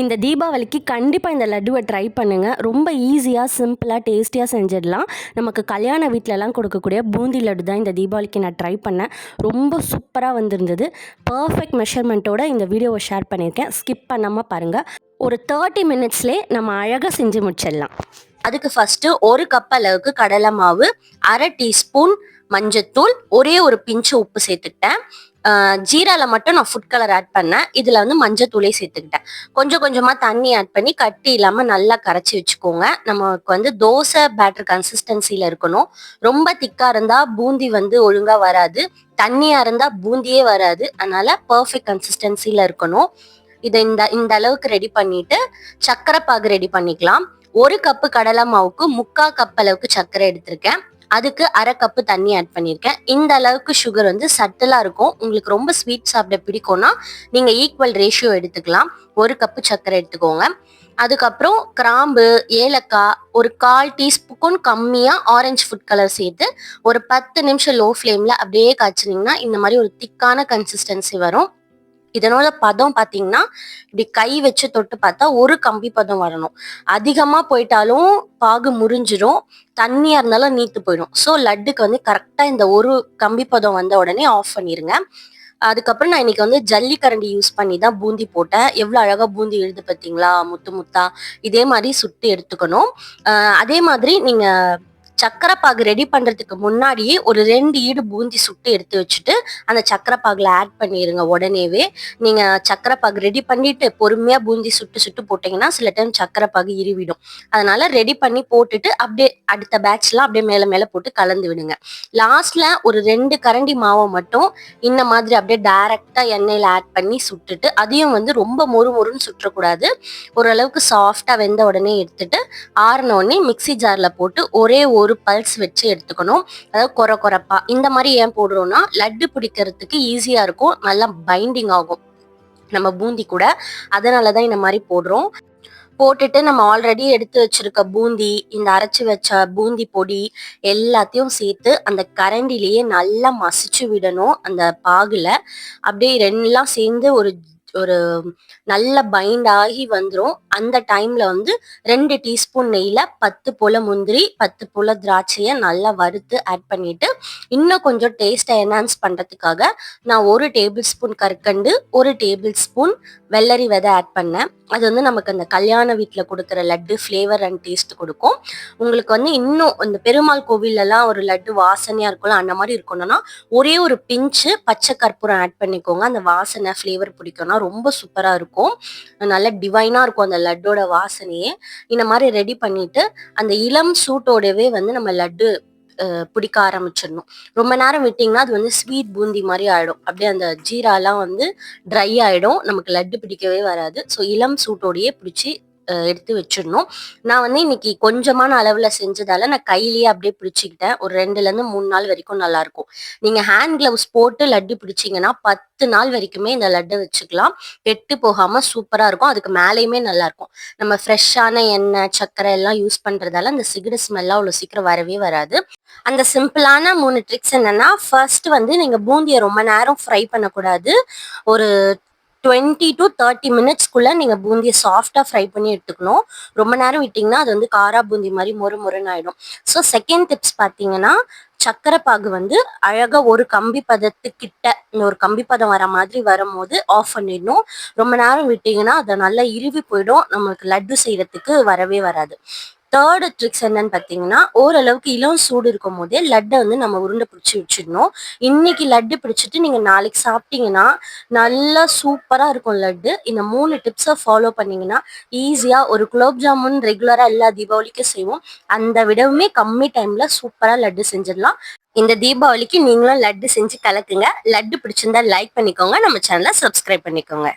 இந்த தீபாவளிக்கு கண்டிப்பாக இந்த லட்டுவை ட்ரை பண்ணுங்கள் ரொம்ப ஈஸியாக சிம்பிளாக டேஸ்டியாக செஞ்சிடலாம். நமக்கு கல்யாண வீட்டிலலாம் கொடுக்கக்கூடிய பூந்தி லட்டு தான் இந்த தீபாவளிக்கு நான் ட்ரை பண்ணேன். ரொம்ப சூப்பராக வந்திருந்தது. பர்ஃபெக்ட் மெஷர்மெண்ட்டோட இந்த வீடியோவை ஷேர் பண்ணியிருக்கேன். ஸ்கிப் பண்ணாமல் பாருங்கள் ஒரு தேர்ட்டி மினிட்ஸ்லேயே நம்ம அழகாக செஞ்சு முடிச்சிடலாம். அதுக்கு ஃபஸ்ட்டு ஒரு கப் அளவுக்கு கடலை மாவு அரை டீஸ்பூன் மஞ்சத்தூள் ஒரே ஒரு பிஞ்சு உப்பு சேர்த்துக்கிட்டேன். ஜீரால மட்டும் நான் ஃபுட் கலர் ஆட் பண்ணேன். இதுல வந்து மஞ்சத்தூளே சேர்த்துக்கிட்டேன். கொஞ்சம் கொஞ்சமா தண்ணி ஆட் பண்ணி கட்டி இல்லாம நல்லா கரைச்சி வச்சுக்கோங்க. நமக்கு வந்து தோசை பேட்டர் கன்சிஸ்டன்சில இருக்கணும். ரொம்ப திக்கா இருந்தா பூந்தி வந்து ஒழுங்கா வராது. தண்ணியா இருந்தா பூந்தியே வராது. அதனால பர்ஃபெக்ட் கன்சிஸ்டன்சில இருக்கணும். இதை இந்த இந்த அளவுக்கு ரெடி பண்ணிட்டு சக்கரை பாகு ரெடி பண்ணிக்கலாம். ஒரு கப்பு கடலை மாவுக்கு முக்கா கப் அளவுக்கு சர்க்கரை எடுத்திருக்கேன். அதுக்கு அரை கப்பு தண்ணி ஆட் பண்ணியிருக்கேன் இந்த அளவுக்கு சுகர் வந்து சட்டலாக இருக்கும். உங்களுக்கு ரொம்ப ஸ்வீட் சாப்பிட பிடிக்கும்னா நீங்கள் ஈக்குவல் ரேஷியோ எடுத்துக்கலாம். ஒரு கப்பு சர்க்கரை எடுத்துக்கோங்க. அதுக்கப்புறம் கிராம்பு ஏலக்காய் ஒரு கால் டீஸ்பூன் கம்மியாக ஆரஞ்சு ஃபுட் கலர் சேர்த்து ஒரு பத்து நிமிஷம் லோ ஃப்ளேமில் அப்படியே காய்ச்சினீங்கன்னா இந்த மாதிரி ஒரு திக்கான கன்சிஸ்டன்சி வரும். இதனோட பதம் பார்த்தீங்கன்னா இப்படி கை வச்சு தொட்டு பார்த்தா ஒரு கம்பி பதம் வரணும். அதிகமாக போயிட்டாலும் பாகு முறிஞ்சிரும். தண்ணியாக இருந்தாலும் நீத்து போயிடும். ஸோ லட்டுக்கு வந்து கரெக்டாக இந்த ஒரு கம்பி பதம் வந்த உடனே ஆஃப் பண்ணிடுங்க அதுக்கப்புறம் நான் இன்னைக்கு வந்து ஜல்லிக்கரண்டி யூஸ் பண்ணி தான் பூந்தி போட்டேன். எவ்வளோ அழகாக பூந்தி எழுது பார்த்தீங்களா முத்து முத்தா. இதே மாதிரி சுட்டு எடுத்துக்கணும். அதே மாதிரி நீங்கள் சக்கரை பாகு ரெடி பண்ணுறதுக்கு முன்னாடியே ஒரு ரெண்டு ஈடு பூந்தி சுட்டு எடுத்து வச்சுட்டு அந்த சக்கரை பாகுல ஆட் பண்ணிடுங்க உடனேவே. நீங்கள் சக்கரை பாகு ரெடி பண்ணிட்டு பொறுமையாக பூந்தி சுட்டு சுட்டு போட்டிங்கன்னா சில டைம் சக்கரை பாகு இருவிடும். அதனால ரெடி பண்ணி போட்டுட்டு அப்படியே அடுத்த பேட்ச்லாம் அப்படியே மேலே மேலே போட்டு கலந்து விடுங்க. லாஸ்ட்டில் ஒரு ரெண்டு கரண்டி மாவை மட்டும் இந்த மாதிரி அப்படியே டைரக்டா எண்ணெயில் ஆட் பண்ணி சுட்டுட்டு அதையும் வந்து ரொம்ப மொறு மொறுன்னு சுற்றக்கூடாது. ஓரளவுக்கு சாஃப்டாக வெந்த உடனே எடுத்துட்டு ஆறின உடனே மிக்ஸி ஜாரில் போட்டு ஒரே ஒரு ஒரு பல்ஸ் வச்சு எடுத்துக்கணும். அதாவது கொர கொரப்பா. இந்த மாதிரி ஏன் போடுறோம்னா லட்டு பிடிக்கிறதுக்கு ஈஸியா இருக்கும். நல்லா பைண்டிங் ஆகும். நம்ம பூந்தி கூட. அதனால தான் இந்த மாதிரி போடுறோம். போட்டுட்டு நம்ம ஆல்ரெடி எடுத்து வச்சிருக்க பூந்தி இந்த அரைச்சி வச்ச பூந்தி பொடி எல்லாத்தையும் சேர்த்து அந்த கரண்டிலேயே நல்லா மசிச்சு விடணும் அந்த பாகுல. அப்படியே ரெண்டெல்லாம் சேர்ந்து ஒரு ஒரு நல்ல பைண்ட் ஆகி வந்துடும் அந்த டைம்ல வந்து ரெண்டு டீஸ்பூன் நெய்யில் பத்து போல முந்திரி பத்து போல திராட்சையை நல்லா வறுத்து ஆட் பண்ணிட்டு இன்னும் கொஞ்சம் டேஸ்ட்டை என்ஹான்ஸ் பண்ணுறதுக்காக நான் ஒரு டேபிள் ஸ்பூன் கற்கண்டு ஒரு டேபிள் ஸ்பூன் வெள்ளரி விதை ஆட் பண்ணேன். அது வந்து நமக்கு அந்த கல்யாண வீட்டில் கொடுக்குற லட்டு ஃப்ளேவர் அண்ட் டேஸ்ட் கொடுக்கும். உங்களுக்கு வந்து இன்னும் இந்த பெருமாள் கோவிலெலாம் ஒரு லட்டு வாசனையாக இருக்கும்ல அந்த மாதிரி இருக்கணும்னா ஒரே ஒரு பிஞ்சு பச்சை கற்பூரம் ஆட் பண்ணிக்கோங்க. அந்த வாசனை ஃப்ளேவர் பிடிக்கும்னா ரொம்ப சூப்பராக இருக்கும். நல்ல டிவைனாக இருக்கும் அந்த லட்டோட வாசனையே. இந்த மாதிரி ரெடி பண்ணிட்டு அந்த இளம் சூட்டோடவே வந்து நம்ம லட்டு பிடிக்க ஆரம்பிச்சிடணும். ரொம்ப நேரம் விட்டிங்கன்னா அது வந்து ஸ்வீட் பூந்தி மாதிரி ஆயிடும். அப்படியே அந்த ஜீராலாம் வந்து ட்ரை ஆயிடும். நமக்கு லட்டு பிடிக்கவே வராது. ஸோ இளம் சூட்டோடையே பிடிச்சி எடுத்து வச்சிடணும். நான் வந்து இன்னைக்கு கொஞ்சமான அளவில் செஞ்சதால நான் கையிலேயே அப்படியே பிடிச்சிக்கிட்டேன். ஒரு ரெண்டுலேருந்து மூணு நாள் வரைக்கும் நல்லாயிருக்கும். நீங்கள் ஹேண்ட் கிளவுஸ் போட்டு லட்டு பிடிச்சீங்கன்னா பத்து நாள் வரைக்குமே இந்த லட்டை வச்சுக்கலாம். கெட்டு போகாமல் சூப்பராக இருக்கும். அதுக்கு மேலேயுமே நல்லாயிருக்கும். நம்ம ஃப்ரெஷ்ஷான எண்ணெய் சர்க்கரை எல்லாம் யூஸ் பண்ணுறதால அந்த சிகரெட் ஸ்மெல்லாம் அவ்வளோ சீக்கிரம் வரவே வராது. அந்த சிம்பிளான மூணு ட்ரிக்ஸ் என்னென்னா ஃபர்ஸ்ட் வந்து நீங்கள் பூந்தியை ரொம்ப நேரம் ஃப்ரை பண்ணக்கூடாது. ஒரு டுவெண்ட்டி டு தேர்ட்டி மினிட்ஸ்க்குள்ளே நீங்கள் பூந்தியை சாஃப்டாக ஃப்ரை பண்ணி எடுத்துக்கணும். ரொம்ப நேரம் விட்டிங்கன்னா அது வந்து காரா பூந்தி மாதிரி மொறு மொறுன்னு ஆகிடும் ஸோ செகண்ட் டிப்ஸ் பார்த்தீங்கன்னா சக்கரை பாகு வந்து அழகாக ஒரு கம்பி பதத்துக்கிட்ட இந்த ஒரு கம்பி பதம் வர மாதிரி வரும்போது ஆஃப் பண்ணிடணும். ரொம்ப நேரம் விட்டிங்கன்னா அதை நல்லா இறுவி போயிடும். நம்மளுக்கு லட்டு செய்கிறதுக்கு வரவே வராது. தேர்டு ட்ரிக்ஸ் என்னன்னு பார்த்தீங்கன்னா ஓரளவுக்கு இளம் சூடு இருக்கும் போதே லட்டை வந்து நம்ம உருண்டை பிடிச்சி வச்சிடணும். இன்னைக்கு லட்டு பிடிச்சிட்டு நீங்கள் நாளைக்கு சாப்பிட்டீங்கன்னா நல்லா சூப்பராக இருக்கும் லட்டு. இந்த மூணு டிப்ஸை ஃபாலோ பண்ணிங்கன்னா ஈஸியாக ஒரு குலோப் ஜாமுன் ரெகுலராக எல்லா தீபாவளிக்கும் செய்வோம். அந்த விடவுமே கம்மி டைமில் சூப்பராக லட்டு செஞ்சிடலாம். இந்த தீபாவளிக்கு நீங்களும் லட்டு செஞ்சு கலக்குங்க. லட்டு பிடிச்சிருந்தா லைக் பண்ணிக்கோங்க. நம்ம சேனலை சப்ஸ்கிரைப் பண்ணிக்கோங்க.